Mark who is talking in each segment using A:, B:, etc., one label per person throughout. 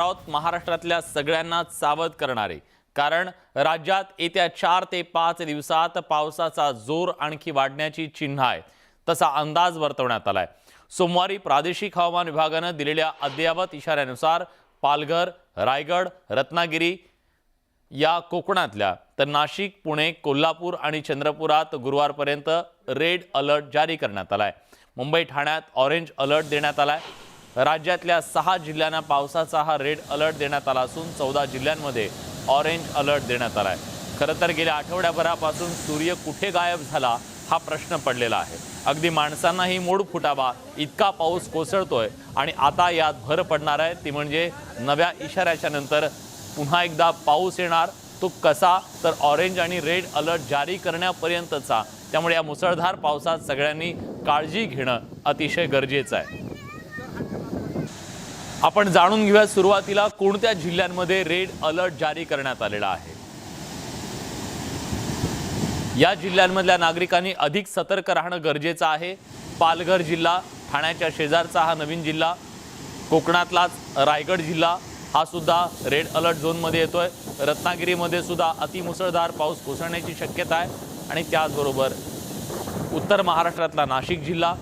A: आहोत महाराष्ट्रातल्या सगळ्यांना सावध करणारे. कारण राज्यात येत्या चार ते पाच दिवसात पावसाचा जोर आणखी वाढण्याची चिन्ह आहे. तसा अंदाज वर्तवण्यात आलाय. सोमवारी प्रादेशिक हवामान विभागानं दिलेल्या अद्ययावत इशाऱ्यानुसार पालघर रायगड रत्नागिरी या कोकणातल्या तर नाशिक पुणे कोल्हापूर आणि चंद्रपुरात गुरुवारपर्यंत रेड अलर्ट जारी करण्यात आलाय. मुंबई ठाण्यात ऑरेंज अलर्ट देण्यात आलाय. राज्यातल्या सहा जिल्ह्यांना पावसाचा हा रेड अलर्ट देण्यात आला असून चौदा जिल्ह्यांमध्ये ऑरेंज अलर्ट देण्यात आला आहे खरं तर गेल्या आठवड्याभरापासून सूर्य कुठे गायब झाला हा प्रश्न पडलेला आहे. अगदी माणसांनाही मूड फुटावा इतका पाऊस कोसळतोय आणि आता यात भर पडणार आहे. ती म्हणजे नव्या इशाऱ्याच्या नंतर पुन्हा एकदा पाऊस येणार तो कसा? तर ऑरेंज आणि रेड अलर्ट जारी करण्यापर्यंतचा. त्यामुळे या मुसळधार पावसात सगळ्यांनी काळजी घेणं अतिशय गरजेचं आहे. आपण जाणून घेऊया सुरुवातीला कोणत्या जिल्ह्यांमध्ये रेड अलर्ट जारी करण्यात आलेला आहे. या जिल्ह्यांमधल्या नागरिकांनी अधिक सतर्क राहणं गरजेचं आहे. पालघर जिल्हा ठाण्याच्या शेजारचा हा नवीन जिल्हा कोकणातलाच रायगड जिल्हा हा सुद्धा रेड अलर्ट झोनमध्ये येतोय. रत्नागिरीमध्ये सुद्धा अतिमुसळधार पाऊस कोसळण्याची शक्यता आहे. आणि त्याचबरोबर उत्तर महाराष्ट्रातला नाशिक जिल्हा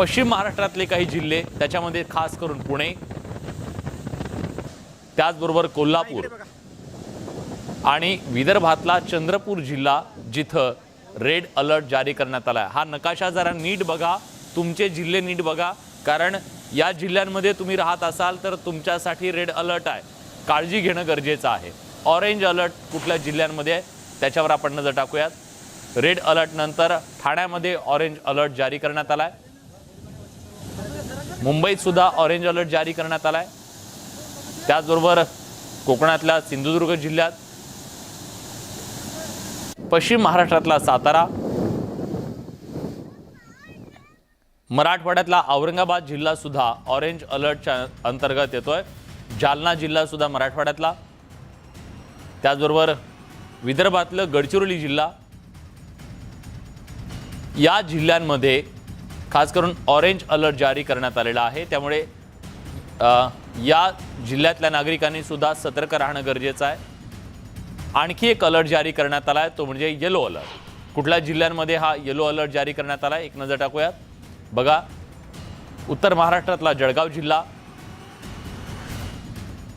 A: पश्चिम महाराष्ट्रातले काही जिल्हे त्याच्यामध्ये खास करून पुणे त्याचबरोबर कोल्हापूर आणि विदर्भातला चंद्रपूर जिल्हा जिथं रेड अलर्ट जारी करण्यात आला हा नकाशा जरा नीट बघा तुमचे जिल्हे नीट बघा कारण या जिल्ह्यांमध्ये तुम्ही राहत असाल तर तुमच्यासाठी रेड अलर्ट आहे. काळजी घेणं गरजेचं आहे. ऑरेंज अलर्ट कुठल्या जिल्ह्यांमध्ये आहे त्याच्यावर आपण नजर टाकूयात. रेड अलर्ट नंतर ठाण्यामध्ये ऑरेंज अलर्ट जारी करण्यात आला आहे मुंबईत सुद्धा ऑरेंज अलर्ट जारी करण्यात आला आहे त्याचबरोबर कोकणातल्या सिंधुदुर्ग जिल्ह्यात पश्चिम महाराष्ट्रातला सातारा मराठवाड्यातला औरंगाबाद जिल्हा सुद्धा ऑरेंज अलर्टच्या अंतर्गत येतोय. जालना जिल्हा सुद्धा मराठवाड्यातला. त्याचबरोबर विदर्भातलं गडचिरोली जिल्हा. या जिल्ह्यांमध्ये खास करून ऑरेंज अलर्ट जारी करण्यात आलेला आहे. त्यामुळे या जिल्ह्यातल्या नागरिकांनी सुद्धा सतर्क राहणं गरजेचं आहे. आणखी एक अलर्ट जारी करण्यात आला आहे तो म्हणजे येलो अलर्ट कुठल्या जिल्ह्यांमध्ये हा येलो अलर्ट जारी करण्यात आला आहे एक नजर टाकूयात. बघा उत्तर महाराष्ट्रातला जळगाव जिल्हा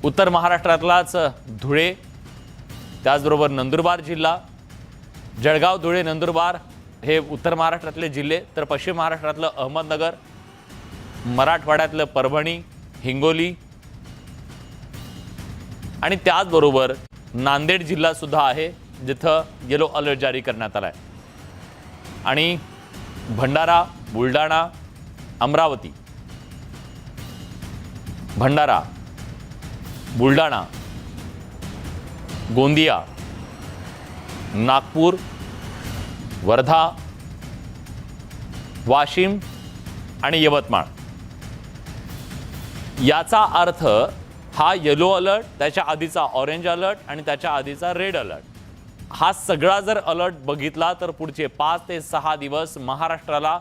A: उत्तर महाराष्ट्रातलाच धुळे त्याचबरोबर नंदुरबार जिल्हा जळगाव धुळे नंदुरबार हे उत्तर महाराष्ट्रातले जिल्हे तर पश्चिम महाराष्ट्रातलं अहमदनगर मराठवाड्यातलं परभणी हिंगोली आणि त्याचबरोबर नांदेड जिल्हा सुद्धा आहे जिथं येलो अलर्ट जारी करण्यात आला आहे आणि भंडारा बुलढाणा अमरावती भंडारा बुलढाणा गोंदिया नागपूर वर्धा वाशिम आणि यवतमाळ. याचा अर्थ हा येलो अलर्ट त्याच्या आधीचा ऑरेंज अलर्ट आणि त्याच्या आधीचा रेड अलर्ट हा सगळा जर अलर्ट बघितला तर पुढचे पाच ते सहा दिवस महाराष्ट्राला